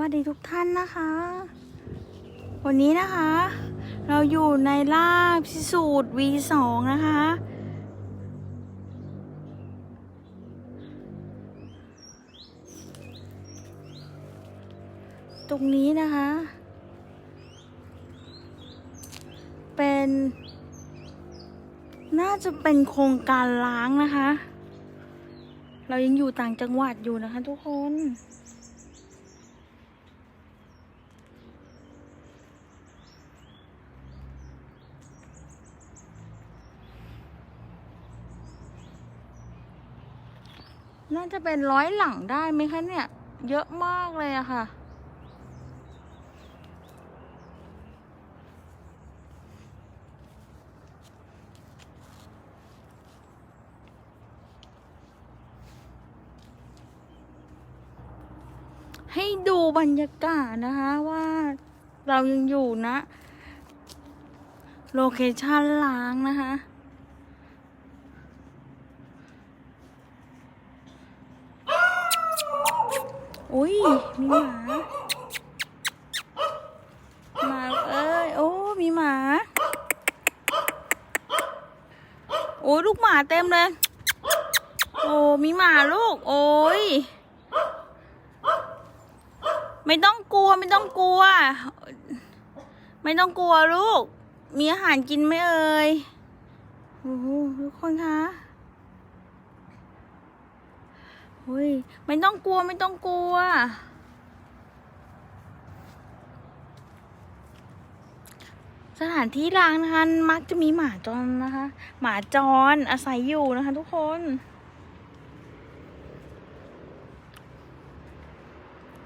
วัสดีทุกท่านนะคะ วันนี้นะคะ เราอยู่ในล่าพิสูจน์ V2 นะคะ ตรงนี้นะคะ เป็น น่าจะเป็นโครงการล้างนะคะ เรายังอยู่ต่างจังหวัดอยู่นะคะทุกคน น่าจะเป็นร้อยหลังได้ไหมคะเนี่ย เยอะมากเลยอะค่ะ ให้ดูบรรยากาศนะคะว่าเรายังอยู่นะ โลเคชั่นล้างนะคะ อุ้ย มีหมา หมาเอ้ย โอ้ มีหมา โอ้ยลูกหมาเต็มเลย โอ้ มีหมาลูก โอ้ย ไม่ต้องกลัว ไม่ต้องกลัว ไม่ต้องกลัวลูก มีอาหารกินไหมเอ่ย โอ้ทุกคนคะเฮ้ยไม่ต้องกลัวไม่ต้องกลัว สถานที่ล้างนะคะมักจะมีหมาจรนะคะ หมาจรอาศัยอยู่นะคะทุกคน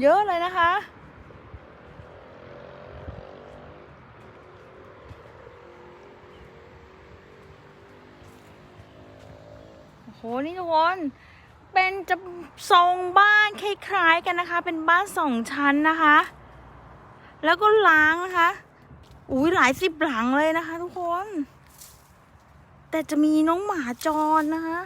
เยอะเลยนะคะ โอ้โห นี่ทุกคนเป็นจะทรงบ้านคล้ายๆกันนะคะ เป็นบ้านสองชั้นนะคะ แล้วก็ล้างนะคะ อุ้ยหลายสิบหลังเลยนะคะ ทุกคน แต่จะมีน้องหมาจรนะคะ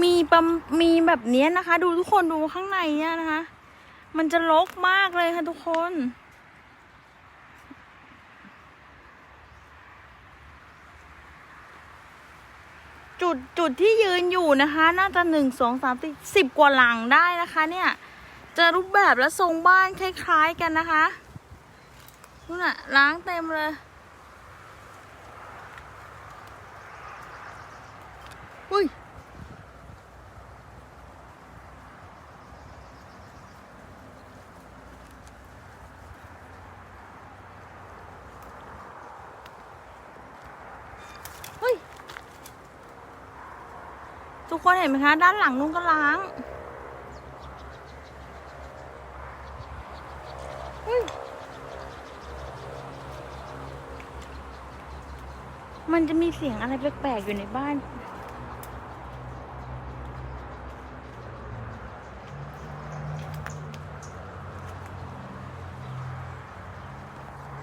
มีปมมีแบบเนี้ยนะคะ ดูทุกคนดูข้างในเนี่ยนะคะ มันจะรกมากเลยค่ะทุกคน จุดจุดที่ยืนอยู่นะคะ น่าจะหนึ่งสองสามสี่สิบกว่าหลังได้นะคะ เนี่ย จะรูปแบบและทรงบ้านคล้าย ๆกันนะคะนู่นน่ะล้างเต็มเลยอุ้ยเฮ้ย ทุก คนเห็นไหมคะ ด้านหลังนุ่งก็ล้างมันจะมีเสียงอะไรแปลกๆอยู่ในบ้าน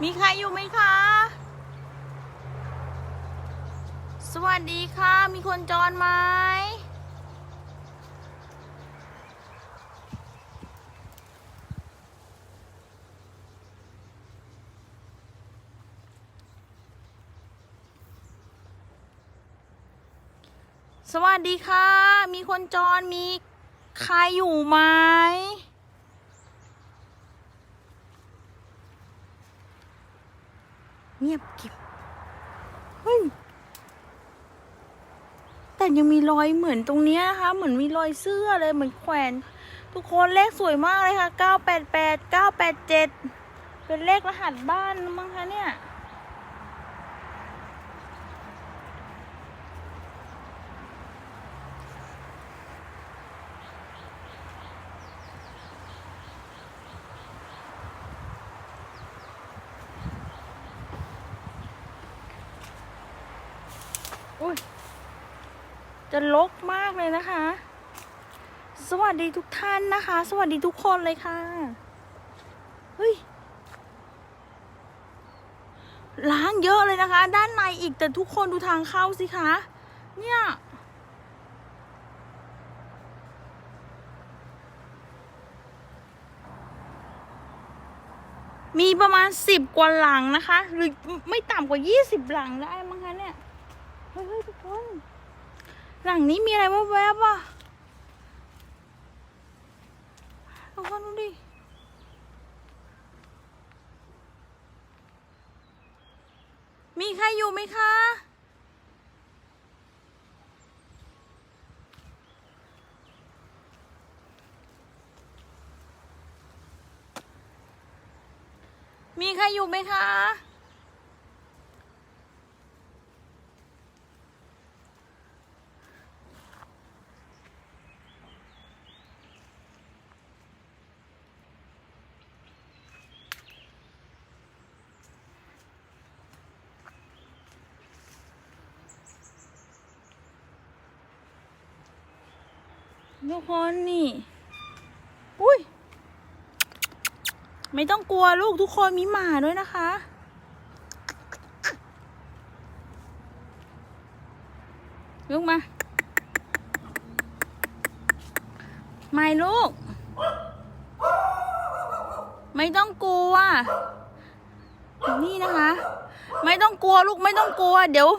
มีใครอยู่ไหมคะ สวัสดีค่ะ มีคนจรไหม สวัสดีค่ะ มีคนจรมีใครอยู่ไหมเงียบกริบเฮ้ยแต่ยังมีรอยเหมือนตรงเนี้ยนะคะ เหมือนมีรอยเสื้อเลยเหมือนแขวน ทุกคนเลขสวยมากเลยค่ะ 988 987 เป็นเลขรหัสบ้านมั้งคะเนี่ย จะลกมากเลยนะคะ สวัสดีทุกท่านนะคะ สวัสดีทุกคนเลยค่ะ เฮ้ย ล้างเยอะเลยนะคะ ด้านในอีกแต่ทุกคนดูทางเข้าสิคะ เนี่ยมีประมาณสิบกว่าหลังนะคะ หรือไม่ต่ำกว่ายี่สิบหลังได้มั้งคะเนี่ย เฮ้ยเฮ้ยทุกคน หลังนี้มีอะไรแวบๆอะทุกคนดูดิมีใครอยู่ไหมคะมีใครอยู่ไหมคะ ทุกคนนี่ อุ้ย ไม่ต้องกลัวลูกทุกคนมีหมาด้วยนะคะ ลูกมา ไม่ลูก ไม่ต้องกลัว นี่นะคะ ไม่ต้องกลัวลูกไม่ต้องกลัว เดี๋ยว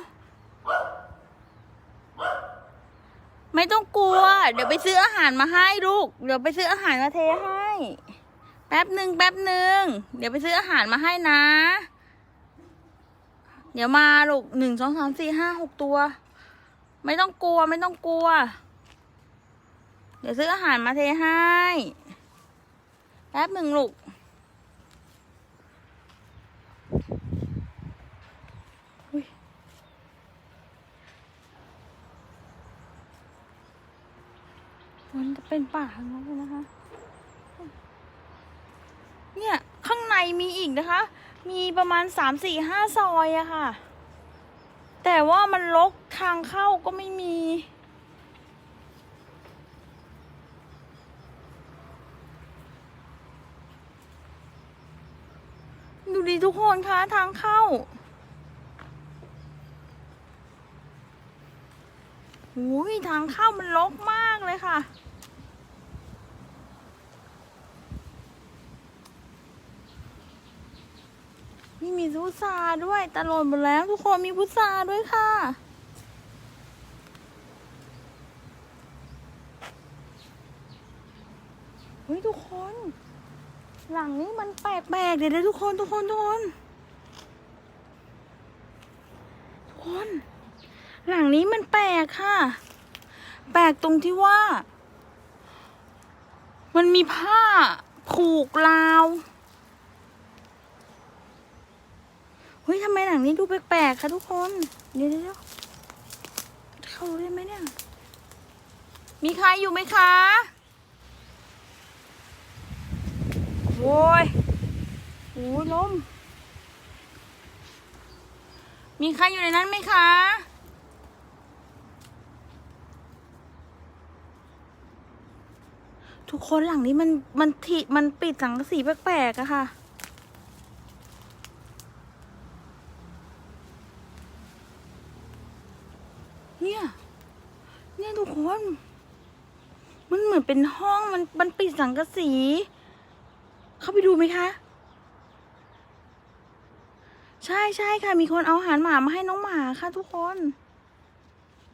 ไม่ต้องกลัว เดี๋ยวไปซื้ออาหารมาให้ลูก เดี๋ยวไปซื้ออาหารมาเทให้ แป๊บหนึ่งแป๊บหนึ่งเดี๋ยวไปซื้ออาหารมาให้นะ เดี๋ยวมาลูกหนึ่งสองสามสี่ห้าหกตัว ไม่ต้องกลัวไม่ต้องกลัว เดี๋ยวซื้ออาหารมาเทให้ แป๊บหนึ่งลูก อุ๊ยมันจะ เป็นป่าข้งนอกเลยนะคะ เนี่ย ข้างในมีอีกนะคะ มีประมาณสามสี่ห้าซอยอะค่ะ แต่ว่ามันลกทางเข้าก็ไม่มี ดูดีทุกคนคะทางเข้าหูยทางเข้ามันลกมากเลยค่ะ นี่มีพุทราด้วยตลอดหมดแล้ว ทุกคนมีพุทราด้วยค่ะ เฮ้ยทุกคน หลังนี้มันแปลกๆเดี๋ยวนะทุกคนทุกคนทุกคนทุกคน หลังนี้มันแปลกค่ะ แปลกตรงที่ว่า มันมีผ้าผูกราว เฮ้ยทำไมหลังนี้ดูแปลกๆคะทุกคนเดี๋ยวเดี๋ยวเข้าได้ไหมเนี่ย มีใครอยู่ไหมคะโว้ยโอ้ยลม มีใครอยู่ในนั้นไหมคะทุกคนหลังนี้มันมันทิมันปิดสังกะสีแปลกๆอะค่ะ เนี่ย เนี่ยทุกคน มัน เป็นห้องมันมันปิดสังกะสี เข้าไปดูไหมคะ ใช่ใช่ค่ะ มีคนเอาอาหารหมามาให้น้องหมาค่ะทุกคน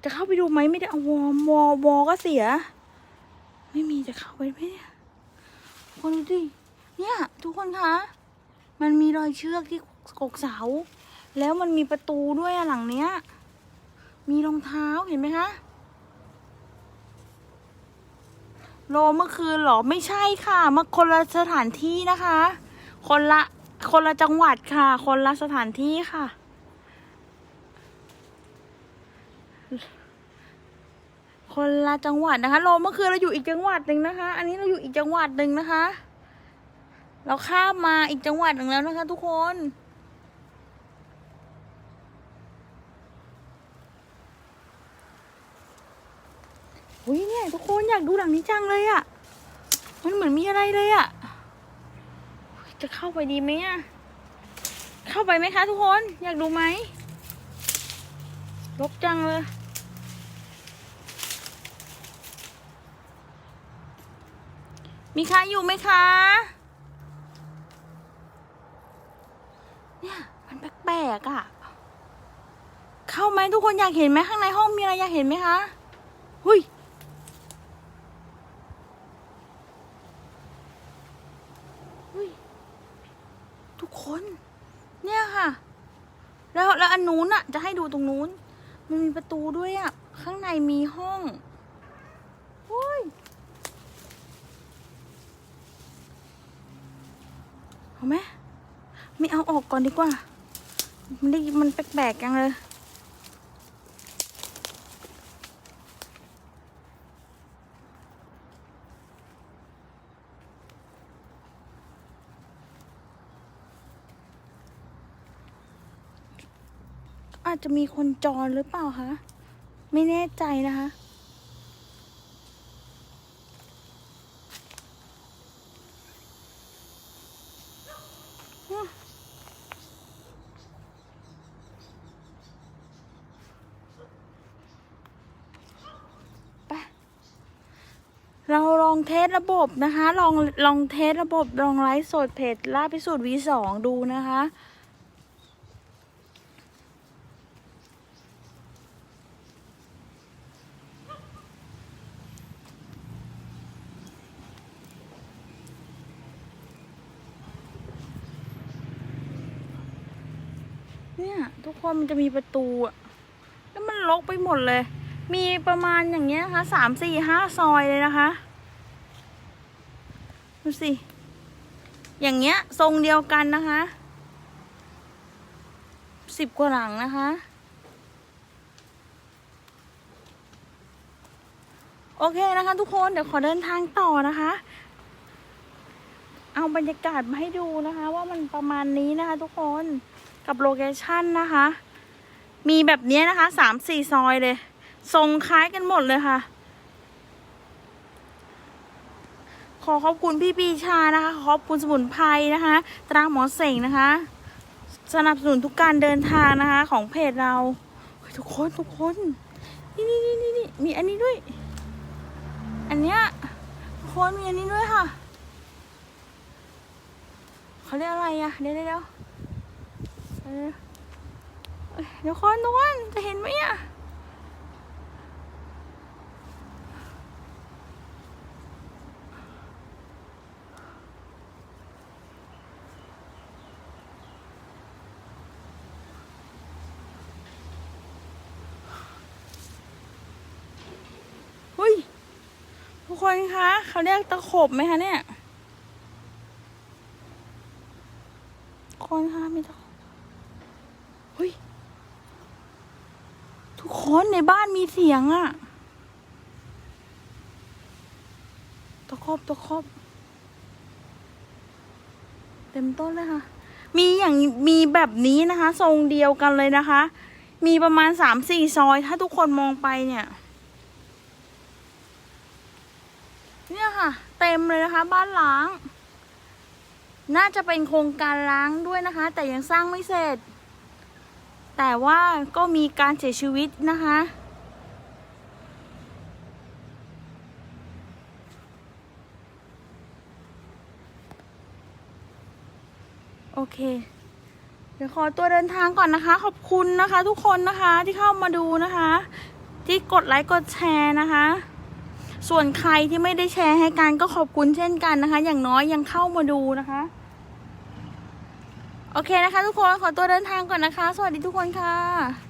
จะเข้าไปดูไหมไม่ได้เอาวอมวอวอก็เสีย ไม่มีจะเข้าไปไหมคนดูดิเนี่ย ทุกคนคะมันมีรอยเชือกที่กกเสา แล้วมันมีประตูด้วยอะหลังเนี้ย มีรองเท้าเห็นไหมคะ โลเมื่อคืนเหรอไม่ใช่ค่ะมาคนละสถานที่นะคะ คนละคนละจังหวัดค่ะ คนละสถานที่ค่ะ คนละจังหวัดนะคะโลเมื่อคืนเราอยู่อีกจังหวัดหนึ่งนะคะ อันนี้เราอยู่อีกจังหวัดหนึ่งนะคะ เราข้ามมาอีกจังหวัดหนึ่งแล้วนะคะ ทุกคน อุ้ยเนี่ยทุกคนอยากดูหลังนี้จังเลยอะมันเหมือนมีอะไรเลยอะจะเข้าไปดีไหมอะเข้าไปไหมคะ ทุกคนอยากดูไหมรกจังเลยมีใครอยู่ไหมคะ เนี่ย มันแปลกๆอะ่ะ เข้าไหมทุกคนอยากเห็นไหมข้างในห้องมีอะไรอยากเห็นไหมคะ หุยหุยทุก คน เนี่ยค่ะ แล้วแล้วอันนู้นอะจะให้ดูตรงนู้น มันมีประตูด้วยอะข้างในมีห้องโอ้ยเอาไหมไม่เอาออกก่อนดีกว่า มันได้มันแปลกๆจังเลย จจะมีคนจรหรือเปล่าคะ ไม่แน่ใจนะคะไปเราลองเทสระบบนะคะ ลองลองเทสระบบ ลองไลฟ์สดเพจล่าพิสูจน์ V2 ดูนะคะ เนี่ยทุกคนมันจะมีประตูอะแล้วมันลกไปหมดเลย มีประมาณอย่างเงี้ยนะคะสามสี่ห้าซอยเลยนะคะดูสิ อย่างเงี้ยทรงเดียวกันนะคะสิบกว่าหลังนะคะ โอเคนะคะทุกคนเดี๋ยวขอเดินทางต่อนะคะ เอาบรรยากาศมาให้ดูนะคะ ว่ามันประมาณนี้นะคะทุกคน กับโลเคชั่นนะคะ มีแบบนี้นะคะสามสี่ซอยเลย ทรงคล้ายกันหมดเลยค่ะ ขอขอบคุณพี่ปีชานะคะ ขอบคุณสมุนไพรนะคะ ตราหมอเสงนะคะ สนับสนุนทุกการเดินทางนะคะ ของเพจเรา ทุกคนทุกคน นี่นี่นี่นี่นี่มีอันนี้ด้วย อันเนี้ยทุกคนมีอันนี้ด้วยค่ะ เขาเรียกอะไรอะเดี๋ยวเดี๋ยว เดี๋ยวเออเอ้ยเดี๋ยวคนทุกคนจะเห็นไหมอะเฮ้ยทุกคนคะเขาเรียกตะขบไหมคะเนี่ย คนคะมีตะขบเฮ้ย ทุกคนในบ้านมีเสียงอะตะขบตะขบเต็มต้นเลยค่ะ มีอย่างมีแบบนี้นะคะ ทรงเดียวกันเลยนะคะ มีประมาณสามสี่ซอย ถ้าทุกคนมองไปเนี่ย เนี่ยค่ะ เต็มเลยนะคะ บ้านล้าง น่าจะเป็นโครงการล้างด้วยนะคะ แต่ยังสร้างไม่เสร็จ แต่ว่าก็มีการเสียชีวิตนะคะ โอเค เดี๋ยวขอตัวเดินทางก่อนนะคะ ขอบคุณนะคะทุกคนนะคะที่เข้ามาดูนะคะ ที่กดไลค์กดแชร์นะคะ ส่วนใครที่ไม่ได้แชร์ให้กันก็ขอบคุณเช่นกันนะคะ อย่างน้อยยังเข้ามาดูนะคะ โอเคนะคะ ทุกคนขอตัวเดินทางก่อนนะคะ สวัสดีทุกคนค่ะ